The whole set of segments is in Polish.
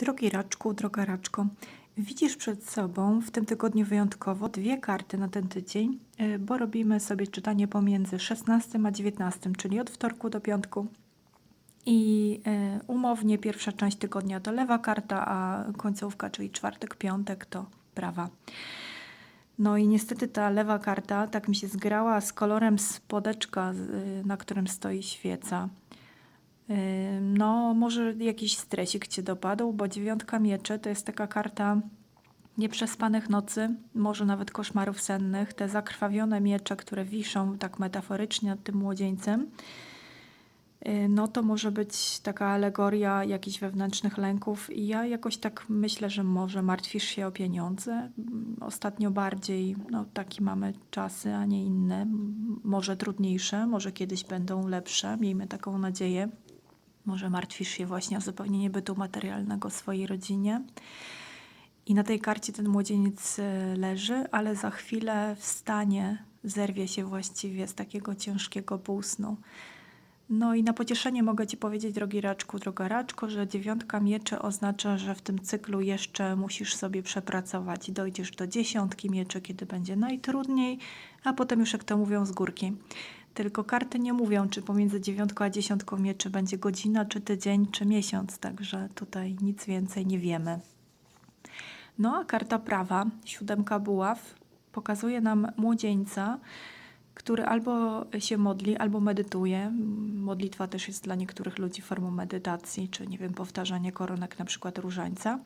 Drogi raczku, droga raczko, widzisz przed sobą w tym tygodniu wyjątkowo dwie karty na ten tydzień, y, bo robimy sobie czytanie pomiędzy 16 a 19, czyli od wtorku do piątku. I y, umownie pierwsza część tygodnia to lewa karta, a końcówka, czyli czwartek, piątek to prawa. No i niestety ta lewa karta tak mi się zgrała z kolorem spodeczka, na którym stoi świeca. No, może jakiś stresik cię dopadł, bo dziewiątka mieczy to jest taka karta nieprzespanych nocy, może nawet koszmarów sennych. Te zakrwawione miecze, które wiszą tak metaforycznie nad tym młodzieńcem, no to może być taka alegoria jakichś wewnętrznych lęków. I ja jakoś tak myślę, że może martwisz się o pieniądze. Ostatnio bardziej, no takie mamy czasy, a nie inne. Może trudniejsze, może kiedyś będą lepsze. Miejmy taką nadzieję. Może martwisz się właśnie o zapewnienie bytu materialnego swojej rodzinie. I na tej karcie ten młodzieniec e, leży, ale za chwilę wstanie, zerwie się właściwie z takiego ciężkiego półsnu. No i na pocieszenie mogę Ci powiedzieć, drogi raczku, droga raczko, że dziewiątka mieczy oznacza, że w tym cyklu jeszcze musisz sobie przepracować. Dojdziesz do dziesiątki mieczy, kiedy będzie najtrudniej, a potem już jak to mówią z górki. Tylko karty nie mówią, czy pomiędzy dziewiątką a dziesiątką mieczy będzie godzina, czy tydzień, czy miesiąc, także tutaj nic więcej nie wiemy. No a karta prawa, siódemka buław, pokazuje nam młodzieńca, który albo się modli, albo medytuje. Modlitwa też jest dla niektórych ludzi formą medytacji, czy nie wiem, powtarzanie koronek na przykład różańca.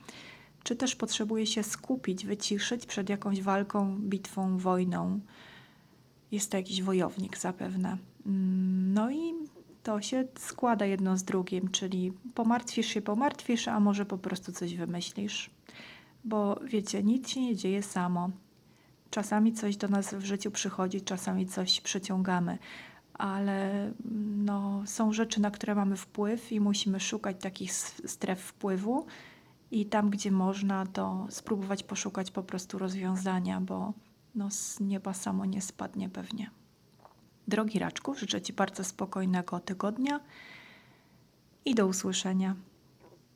Czy też potrzebuje się skupić, wyciszyć przed jakąś walką, bitwą, wojną. Jest to jakiś wojownik zapewne. Mm, No i to się składa jedno z drugim, czyli pomartwisz się, pomartwisz, a może po prostu coś wymyślisz. Bo wiecie, nic się nie dzieje samo. Czasami coś do nas w życiu przychodzi, czasami coś przyciągamy, ale no, są rzeczy, na które mamy wpływ i musimy szukać takich stref wpływu i tam, gdzie można, to spróbować poszukać po prostu rozwiązania, bo no, z nieba samo nie spadnie pewnie. Drogi Raczku, życzę Ci bardzo spokojnego tygodnia i do usłyszenia.